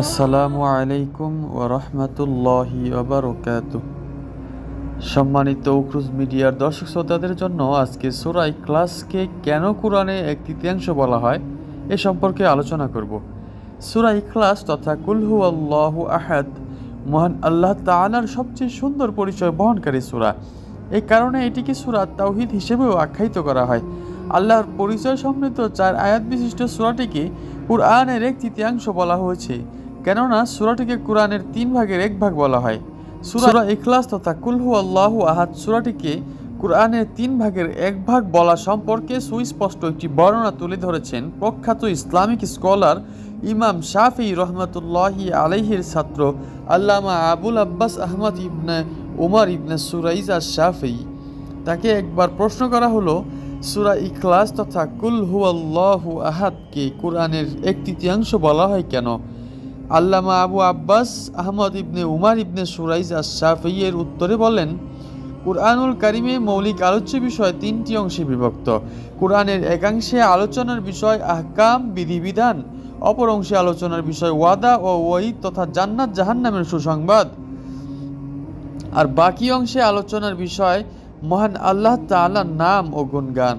আসসালামু আলাইকুম ওয়া রাহমাতুল্লাহি ওয়া বারাকাতুহু। সম্মানিত উক্রুজ মিডিয়ার দর্শক শ্রোতাদের জন্য আজকে সূরা ইখলাসকে কেন কোরআনে এক তৃতীয়াংশ বলা হয় এ সম্পর্কে আলোচনা করব। সূরা ইখলাস তথা কুল হুয়াল্লাহু আহাদ, মহান আল্লাহ তাআলার সবচেয়ে সুন্দর পরিচয় বহনকারী সূরা। এই কারণে এটিকে সূরা তাওহীদ হিসেবেও আখ্যায়িত করা হয়। আল্লাহর পরিচয় সমৃদ্ধ চার আয়াত বিশিষ্ট সূরাটিকে কুরআনের এক তৃতীয়াংশ বলা হয়েছে। কেননা সুরাটিকে কোরআনের তিন ভাগের এক ভাগ বলা হয়। সুরা ইখলাস তথা কুলহু আল্লাহু আহাদ সূরাটিকে কোরআনের তিন ভাগের এক ভাগ বলা সম্পর্কে সুস্পষ্ট একটি বর্ণনা তুলে ধরেছেন প্রখ্যাত ইসলামিক স্কলার ইমাম শাফি রহমতুল্লাহি আলাইহির ছাত্র আল্লামা আবুল আব্বাস আহমদ ইবনে উমর ইবনে সুরাইজা শাফি তাকে একবার প্রশ্ন করা হলো সুরা ইখলাস তথা কুল হুয়াল্লাহু আহাদকে কোরআনের এক তৃতীয়াংশ বলা হয় কেন? আল্লামা আবু আব্বাস আহমদ ইবনে উমার ইবনে সুরাইজ আশাফিয়ের উত্তরে বলেন, কুরআনুল কারিমে মৌলিক আলোচ্য বিষয় তিনটি অংশে বিভক্ত। কোরআনের একাংশে আলোচনার বিষয় আহকাম, বিধিবিধান, অপর অংশে আলোচনার বিষয় ওয়াদা ও ওয়াইদ তথা জান্নাত জাহান্নামের সুসংবাদ। আর বাকি অংশে আলোচনার বিষয় মহান আল্লাহ তাআলার নাম ও গুণগান।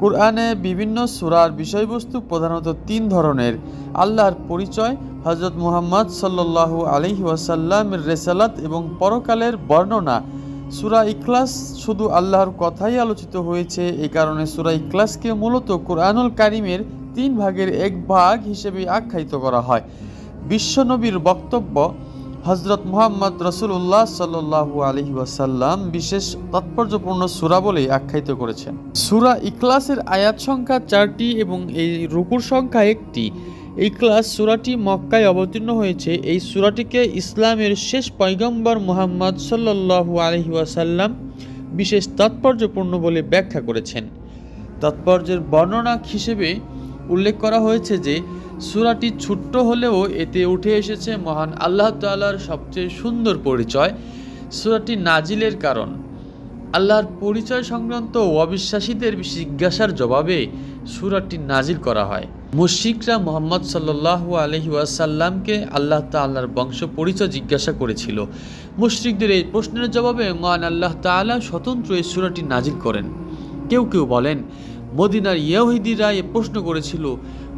কোরআনে বিভিন্ন সুরার বিষয়বস্তু প্রধানত তিন ধরনের। আল্লাহর পরিচয় হজরত মুহাম্মদ সাল্লাল্লাহু আলাইহি ওয়াসাল্লামের রেসালাত এবং পরকালের বর্ণনা। সুরা ইখলাস শুধু আল্লাহর কথাই আলোচিত হয়েছে এই কারণে সুরা ইখলাসকে মূলত কোরআনুল কারিমের তিন ভাগের এক ভাগ হিসেবে আখ্যায়িত করা হয়। বিশ্বনবীর বক্তব্য হজরত মোহাম্মদ রসুল্লাহ সাল্লু আলহি ওয়াসাল্লাম বিশেষ তাৎপর্যপূর্ণ সূরা বলে আখ্যায়িত করেছেন। সূরা ইকলাসের আয়াত সংখ্যা চারটি এবং এই রুকুর সংখ্যা একটি। এই ক্লাস সূরাটি মক্কায় অবতীর্ণ হয়েছে। এই সূরাটিকে ইসলামের শেষ পয়গম্বর মুহাম্মদ সাল্লাল্লাহু আলহি ওয়াসাল্লাম বিশেষ তাৎপর্যপূর্ণ বলে ব্যাখ্যা করেছেন। তাৎপর্যের বর্ণনা হিসেবে উল্লেখ করা হয়েছে যে, সুরাটি ছোট্ট হলেও এতে উঠে এসেছে মহান আল্লাহ তাআলার সবচেয়ে সুন্দর পরিচয়, সুরাটি নাজিলের কারণ। আল্লাহর পরিচয় সংক্রান্ত অবিশ্বাসীদের জিজ্ঞাসার জবাবে সুরাটি নাজিল করা হয়। মুশরিকরা মোহাম্মদ সাল্লাল্লাহু আলহি ওয়াসাল্লামকে আল্লাহ তাআলার বংশ পরিচয় জিজ্ঞাসা করেছিল। মুশরিকদের এই প্রশ্নের জবাবে মহান আল্লাহ তাআলা স্বতন্ত্র এই সূরাটি নাজিল করেন। কেউ কেউ বলেন মদিনার ইয়াহিদিরা এ প্রশ্ন করেছিল,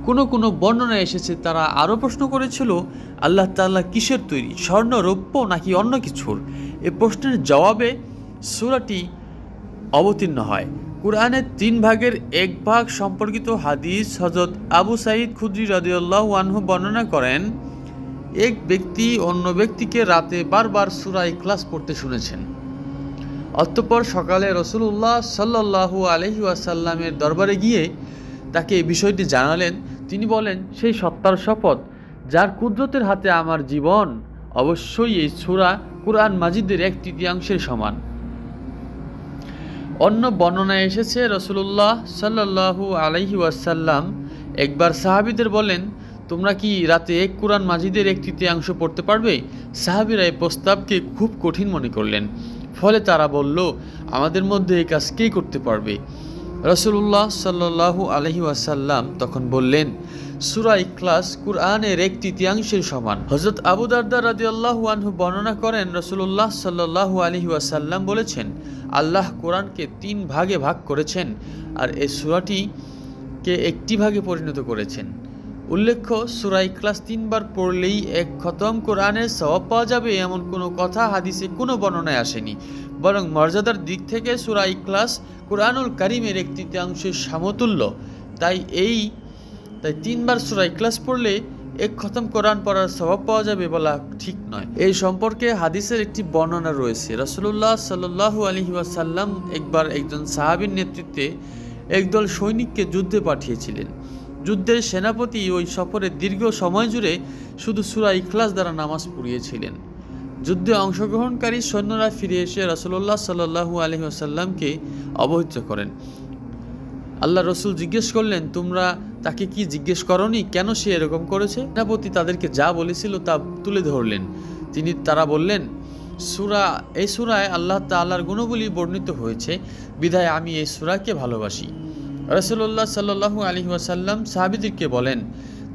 কোনো কোনো বর্ণনা এসেছে তারা আরও প্রশ্ন করেছিল, আল্লাহ তাল্লাহ কিসের তৈরি স্বর্ণ রৌপ্য নাকি অন্য কিছুর? এ প্রশ্নের জবাবে সুরাটি অবতীর্ণ হয়। কোরআনের তিন ভাগের এক ভাগ সম্পর্কিত হাদিস হজরত আবু সাইদ খুদ্রি রদিউল্লাহ আনহু বর্ণনা করেন, এক ব্যক্তি অন্য ব্যক্তিকে রাতে বারবার সূরা ক্লাস পড়তে শুনেছেন। অতঃপর সকালে রসুল্লাহ সাল্লাল্লাহু আলহি দরবারে গিয়ে তাকে এই বিষয়টি জানালেন। তিনি বলেন, সেই সত্তার শপথ যার কুদরতের হাতে আমার জীবন, অবশ্যই এই সূরা কুরআন মাজিদের এক তৃতীয়াংশের সমান। অন্য বর্ণনায় এসেছে রসুল্লাহ সাল্লাল্লাহু আলাইহি ওয়াসাল্লাম একবার সাহাবিদের বলেন, তোমরা কি রাতে এক কোরআন মাজিদের এক তৃতীয়াংশ পড়তে পারবে? সাহাবিরা এই প্রস্তাবকে খুব কঠিন মনে করলেন। ফলে তারা বলল, আমাদের মধ্যে এই কাজ কে করতে পারবে? রসুল্লাহ সাল্লাহু আলহি ওয়াসাল্লাম তখন বললেন, সুরা ইখলাস কুরআনের এক তৃতীয়াংশের সমান। হজরত আবু দারদা রাজি আল্লাহু আনহু বর্ণনা করেন রসুল্লাহ সাল্লাহু আলহি ওয়াসাল্লাম বলেছেন, আল্লাহ কোরআনকে তিন ভাগে ভাগ করেছেন আর এই সুরাটিকে একটি ভাগে পরিণত করেছেন। উল্লেখ্য সুরাই ক্লাস তিনবার পড়লেই এক খতম কোরআনের সওয়াব পাওয়া যাবে এমন কোনো কথা হাদিসে কোনো বর্ণনায় আসেনি। বরং মর্যাদার দিক থেকে সুরাই ক্লাস কোরআনুল কারিমের এক তৃতীয়াংশের সমতুল্য। তাই এই, তাই তিনবার সুরাই ক্লাস পড়লে এক খতম কোরআন পড়ার স্বভাব পাওয়া যাবে বলা ঠিক নয়। এই সম্পর্কে হাদিসের একটি বর্ণনা রয়েছে। রসুল্লাহ সাল্লু আলহি ওয়াসাল্লাম একবার একজন সাহাবির নেতৃত্বে একদল সৈনিককে যুদ্ধে পাঠিয়েছিলেন। যুদ্ধের সেনাপতি ওই সফরে দীর্ঘ সময় জুড়ে শুধু সুরা ইখলাস দ্বারা নামাজ পড়িয়েছিলেন। যুদ্ধে অংশগ্রহণকারী সৈন্যরা ফিরে এসে রসল্লাহ সাল্লু আলহি আসাল্লামকে অবহিত করেন। আল্লাহ রসুল জিজ্ঞেস করলেন, তোমরা তাকে কি জিজ্ঞেস করনি? কেন সে এরকম করেছে? সেনাপতি তাদেরকে যা বলেছিল তা তুলে ধরলেন। তিনি, তারা বললেন, সুরা, এই সুরায় আল্লাহ তাল্লাহর গুণগুলি বর্ণিত হয়েছে। বিধায় আমি এই সুরাকে ভালোবাসি। রসুল্লাহ সাল্লু আলী ওয়াসাল্লাম সাহাবিদিরকে বলেন,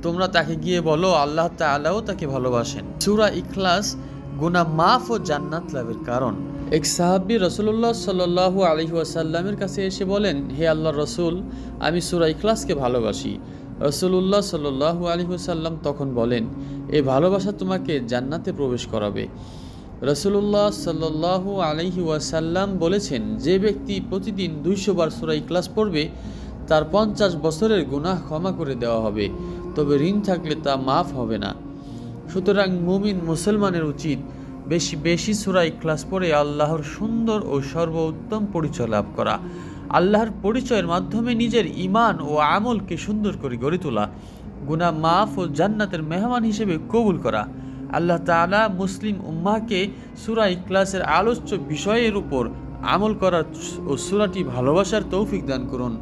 তোমরা তাকে গিয়ে বলো, আল্লাহ তাআলাও তাকে ভালোবাসেন। সুরা ইখলাস গুনা মাফ ও জান্নাত লাভের কারণ। এক সাহাবী রসুল্লাহ সাল্লাল্লাহু আলাইহি ওয়াসাল্লামের কাছে এসে বলেন, হে আল্লাহ রসুল, আমি সুরা ইখলাসকে ভালোবাসি। রসুল্লাহ সাল্লাল্লাহু আলাইহি ওয়াসাল্লাম তখন বলেন এই ভালোবাসা তোমাকে জান্নাতে প্রবেশ করাবে। রসুল্লাহ সাল্লাল্লাহু আলাইহি ওয়াসাল্লাম বলেছেন, যে ব্যক্তি প্রতিদিন দুইশো বার সূরা ইখলাস পড়বে, তার পঞ্চাশ বছরের গুনাহ ক্ষমা করে দেওয়া হবে, তবে ঋণ থাকলে তা মাফ হবে না। সুতরাং মুমিন মুসলমানের উচিত বেশি বেশি সুরাই ক্লাস পড়ে আল্লাহর সুন্দর ও সর্বোত্তম পরিচয় লাভ করা। আল্লাহর পরিচয়ের মাধ্যমে নিজের ইমান ও আমলকে সুন্দর করে গড়ে তোলা, গুনাহ মাফ ও জান্নাতের মেহমান হিসেবে কবুল করা। আল্লাহ তালা মুসলিম উম্মাকে সুরাই ক্লাসের আলোচ্য বিষয়ের উপর আমল করার ও সুরাটি ভালোবাসার তৌফিক দান করুন।